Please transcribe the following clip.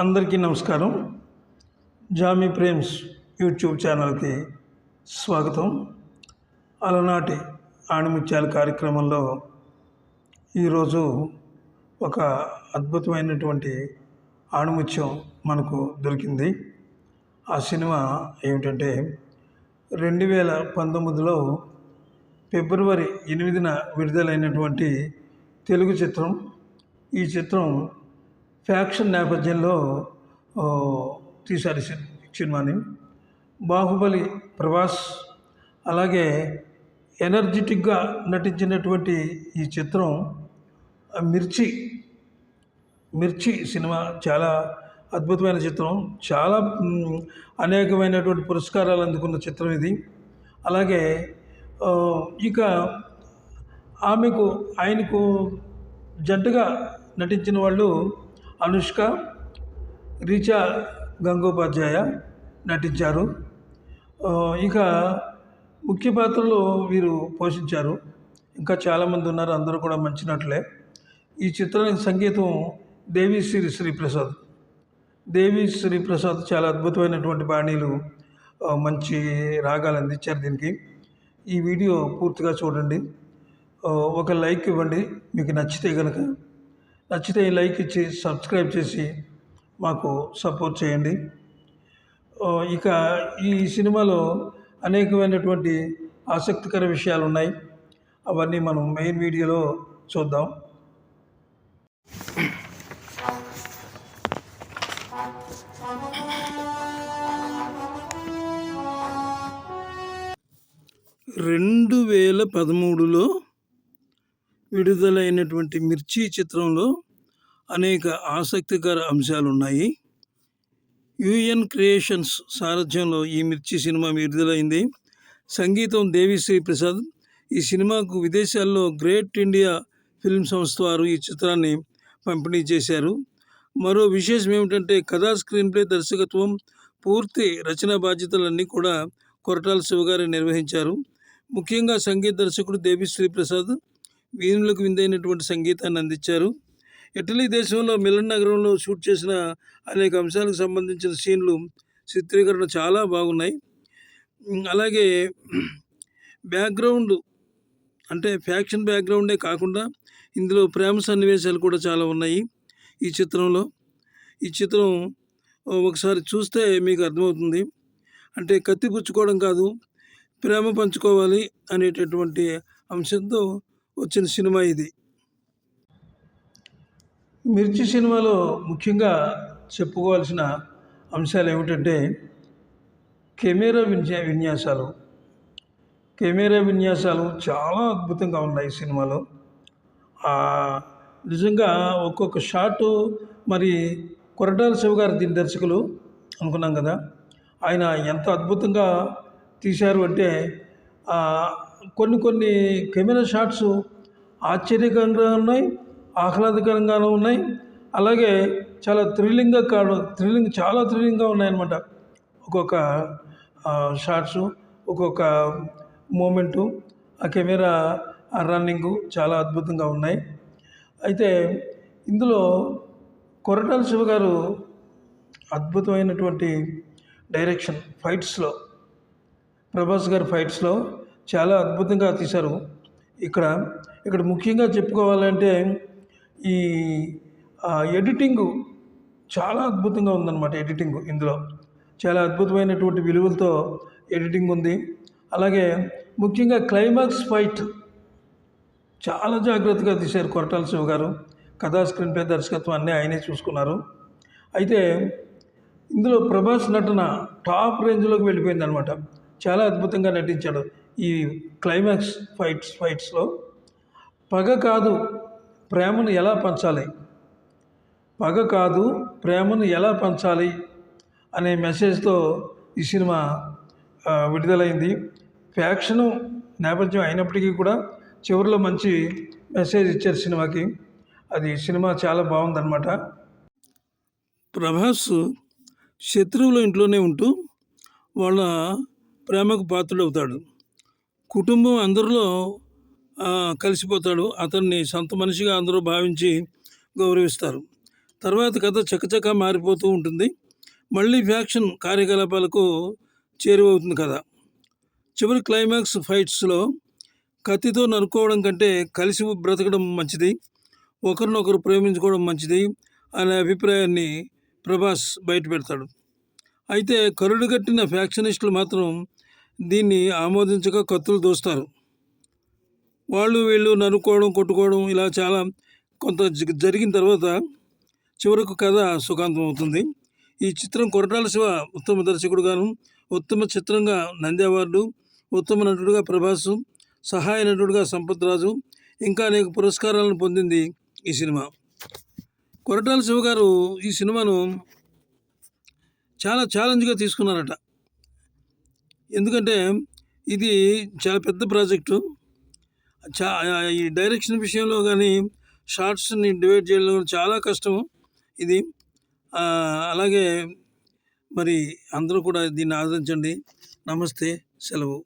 అందరికీ నమస్కారం. Jamie Prem's YouTube ఛానల్కి స్వాగతం. అలనాటి ఆణిముత్యాల కార్యక్రమంలో ఈరోజు ఒక అద్భుతమైనటువంటి ఆణిముత్యం మనకు దొరికింది. ఆ సినిమా ఏమిటంటే రెండు వేల పంతొమ్మిదిలో ఫిబ్రవరి ఎనిమిదిన విడుదలైనటువంటి తెలుగు చిత్రం. ఈ చిత్రం ఫ్యాక్షన్ నేపథ్యంలో తీశారు సినిమాని. బాహుబలి ప్రభాస్ అలాగే ఎనర్జెటిక్గా నటించినటువంటి ఈ చిత్రం మిర్చి మిర్చి సినిమా చాలా అద్భుతమైన చిత్రం. చాలా అనేకమైనటువంటి పురస్కారాలు అందుకున్న చిత్రం ఇది. అలాగే ఇక ఆమెకు ఆయనకు జంటగా నటించిన వాళ్ళు అనుష్క రిచా గంగోపాధ్యాయ నటించారు. ఇక ముఖ్య పాత్రలో వీరు పోషించారు. ఇంకా చాలామంది ఉన్నారు అందరూ కూడా మంచి నటులే ఈ చిత్రానికి సంగీతం దేవిశ్రీ శ్రీప్రసాద్. దేవి శ్రీప్రసాద్ చాలా అద్భుతమైనటువంటి బాణీలు మంచి రాగాలు అందించారు దీనికి. ఈ వీడియో పూర్తిగా చూడండి. ఒక లైక్ ఇవ్వండి మీకు నచ్చితే కనుక నచ్చితే లైక్ ఇచ్చి సబ్స్క్రైబ్ చేసి మాకు సపోర్ట్ చేయండి. ఇక ఈ సినిమాలో అనేకమైనటువంటి ఆసక్తికర విషయాలు ఉన్నాయి. అవన్నీ మనం మెయిన్ వీడియోలో చూద్దాం. రెండు వేల పదమూడులో విడుదలైనటువంటి మిర్చి చిత్రంలో అనేక ఆసక్తికర అంశాలు ఉన్నాయి యుఎన్ క్రియేషన్స్ సారథ్యంలో ఈ మిర్చి సినిమా విడుదలైంది. సంగీతం దేవిశ్రీ ప్రసాద్. ఈ సినిమాకు విదేశాల్లో గ్రేట్ ఇండియా ఫిల్మ్ సంస్థ వారు ఈ చిత్రాన్ని పంపిణీ చేశారు. మరో విశేషం ఏమిటంటే కథా స్క్రీన్ ప్లే దర్శకత్వం పూర్తి రచనా బాధ్యతలన్నీ కూడా కొరటాల శివగారి నిర్వహించారు. ముఖ్యంగా సంగీత దర్శకుడు దేవిశ్రీ ప్రసాద్ వీధులకు విందైనటువంటి సంగీతాన్ని అందించారు. ఇటలీ దేశంలో మిలన్ నగరంలో షూట్ చేసిన అనేక అంశాలకు సంబంధించిన సీన్లు చిత్రీకరణ చాలా బాగున్నాయి. అలాగే బ్యాక్గ్రౌండ్ అంటే ఫ్యాక్షన్ బ్యాక్గ్రౌండే కాకుండా ఇందులో ప్రేమ సన్నివేశాలు కూడా చాలా ఉన్నాయి ఈ చిత్రంలో. ఈ చిత్రం ఒకసారి చూస్తే మీకు అర్థమవుతుంది. అంటే కత్తి పుచ్చుకోవడం కాదు ప్రేమ పంచుకోవాలి అనేటటువంటి అంశంతో వచ్చిన సినిమా ఇది. మిర్చి సినిమాలో ముఖ్యంగా చెప్పుకోవాల్సిన అంశాలు ఏమిటంటే కెమెరా విన్యా విన్యాసాలు. కెమెరా విన్యాసాలు చాలా అద్భుతంగా ఉన్నాయి సినిమాలో. నిజంగా ఒక్కొక్క షాటు మరి కొరటాల శివ గారు దీని దర్శకులు అనుకున్నాం కదా. ఆయన ఎంత అద్భుతంగా తీశారు అంటే కొన్ని కొన్ని కెమెరా షాట్స్ ఆశ్చర్యకరంగా ఉన్నాయి ఆహ్లాదకరంగానూ ఉన్నాయి. అలాగే చాలా థ్రిల్లింగ్గా కాడు థ్రిల్లింగ్ చాలా థ్రిల్లింగ్గా ఉన్నాయన్నమాట. ఒక్కొక్క షాట్స్ ఒక్కొక్క మూమెంటు ఆ కెమెరా రన్నింగ్ చాలా అద్భుతంగా ఉన్నాయి. అయితే ఇందులో కొరటాల శివ గారు అద్భుతమైనటువంటి డైరెక్షన్ ఫైట్స్లో ప్రభాస్ గారి ఫైట్స్లో చాలా అద్భుతంగా తీశారు. ఇక్కడ ఇక్కడ ముఖ్యంగా చెప్పుకోవాలంటే ఈ ఎడిటింగ్ చాలా అద్భుతంగా ఉందన్నమాట ఎడిటింగ్ ఇందులో. చాలా అద్భుతమైనటువంటి విలువలతో ఎడిటింగ్ ఉంది. అలాగే ముఖ్యంగా క్లైమాక్స్ ఫైట్ చాలా జాగ్రత్తగా తీశారు కొరటాల శివ గారు. కథా స్క్రీన్ ప్లే దర్శకత్వం అన్నీ ఆయనే చూసుకున్నారు. అయితే ఇందులో ప్రభాస్ నటన టాప్ రేంజ్లోకి వెళ్ళిపోయింది అనమాట చాలా అద్భుతంగా నటించాడు. ఈ క్లైమాక్స్ ఫైట్స్ ఫైట్స్లో పగ కాదు ప్రేమను ఎలా పంచాలి? పగ కాదు ప్రేమను ఎలా పంచాలి? అనే మెసేజ్తో ఈ సినిమా విడుదలైంది. ఫ్యాక్షను నేపథ్యం అయినప్పటికీ కూడా చివరిలో మంచి మెసేజ్ ఇచ్చారు సినిమాకి. అది సినిమా చాలా బాగుందన్నమాట. ప్రభాస్ శత్రువుల ఇంట్లోనే ఉంటూ వాళ్ళ ప్రేమకు పాత్రుడవుతాడు. కుటుంబం అందరిలో కలిసిపోతాడు. అతన్ని సొంత మనిషిగా అందరూ భావించి గౌరవిస్తారు. తర్వాత కథ చకచకా మారిపోతూ ఉంటుంది. మళ్ళీ ఫ్యాక్షన్ కార్యకలాపాలకు చేరువవుతుంది కథ. చివరి క్లైమాక్స్ ఫైట్స్లో కత్తితో నరుక్కోవడం కంటే కలిసి బ్రతకడం మంచిది. ఒకరినొకరు ప్రేమించుకోవడం మంచిది అనే అభిప్రాయాన్ని ప్రభాస్ బయట పెడతాడు. అయితే కరుడు కట్టిన ఫ్యాక్షనిస్టులు మాత్రం దీన్ని ఆమోదించక కత్తులు దోస్తారు. వాళ్ళు వీళ్ళు నరుక్కోవడం కొట్టుకోవడం ఇలా చాలా కొంత జ- జరిగిన తర్వాత చివరకు కథ సుఖాంతం అవుతుంది. ఈ చిత్రం కొరటాల శివ ఉత్తమ దర్శకుడుగాను ఉత్తమ చిత్రంగా నంది అవార్డు ఉత్తమ నటుడుగా ప్రభాస్ సహాయ నటుడుగా సంపత్ రాజు ఇంకా అనేక పురస్కారాలను పొందింది ఈ సినిమా. కొరటాల శివ గారు ఈ సినిమాను చాలా ఛాలెంజ్గా తీసుకున్నారట. ఎందుకంటే ఇది చాలా పెద్ద ప్రాజెక్టు. చా ఈ డైరెక్షన్ విషయంలో కానీ షార్ట్స్ని డివైడ్ చేయడం చాలా కష్టం ఇది అలాగే మరి అందరూ కూడా దీన్ని ఆదరించండి. నమస్తే సెలవు.